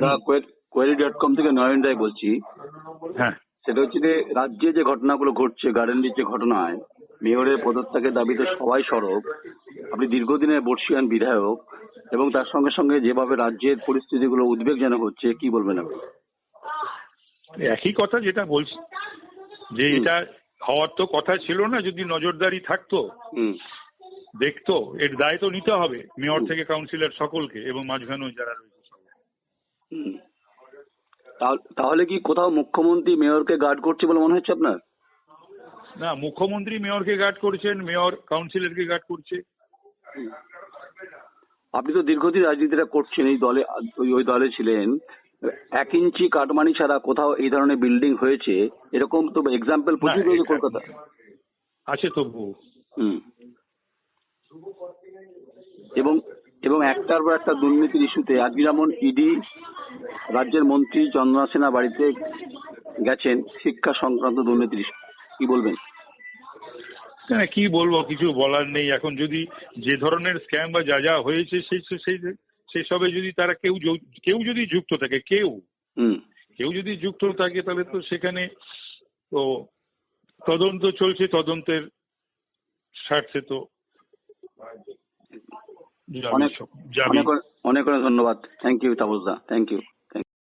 দা query dot com থেকে নয়ন রায় বলছি। হ্যাঁ। সেটা হচ্ছে যে রাজ্যে যে ঘটনাগুলো ঘটছে গার্ডেনরির যে ঘটনায় মেয়রের পদত্যাগের দাবিতে সবাই সরব। আপনি দীর্ঘদিনের বর্ষিয়ান বিধায়ক এবং তার সঙ্গে সঙ্গে যেভাবে রাজ্যের পরিস্থিতিগুলো উদ্বেগজনক হচ্ছে কি বলবেন আপনি? একই কথা যেটা বলছি যে এটা হওয়ার তো কথা ছিল না যদি নজরদারি থাকতো দেখতো এর দায় তো নিতে হবে মেয়র থেকে কাউন্সিলর সকলকে এবং মাঝখানেও যারা রয়েছে। তাহলে কি কোথাও মুখ্যমন্ত্রী মেয়রকে গার্ড করছে বলে মনে হচ্ছে আপনার? না মুখ্যমন্ত্রী মেয়রকে গার্ড করছেন মেয়র কাউন্সিলরকে গার্ড করছে। আপনি তো দীর্ঘদিন রাজনীতিটা করছেন এই দলে ওই ওই দলে ছিলেন। এক ইঞ্চি কাটমানি ছাড়া কোথাও এই ধরনের বিল্ডিং হয়েছে? এরকম তো এক্সাম্পল প্রচুর রয়েছে কলকাতা আছে তবু হুম এবং এবং একটার পর একটা দুর্নীতির ইস্যুতে আজকে যেমন ইডি রাজ্যের মন্ত্রী চন্দ্রনা সেনা বাড়িতে গেছেন শিক্ষা সংক্রান্ত দুর্নীতির issue। কি বলবেন? কি বলব কিছু বলার নেই। এখন যদি যে ধরনের স্ক্যাম বা যা যা হয়েছে সেই সেই- সেই সেসবে যদি তারা কেউ কেউ যদি যুক্ত থাকে কেউ। হুম। কেউ যদি যুক্ত থাকে তাহলে তো সেখানে তো তদন্ত চলছে তদন্তের স্বার্থে তো অনেক অনেক অনেক ধন্যবাদ। থ্যাংক ইউ তাপসদা থ্যাংক ইউ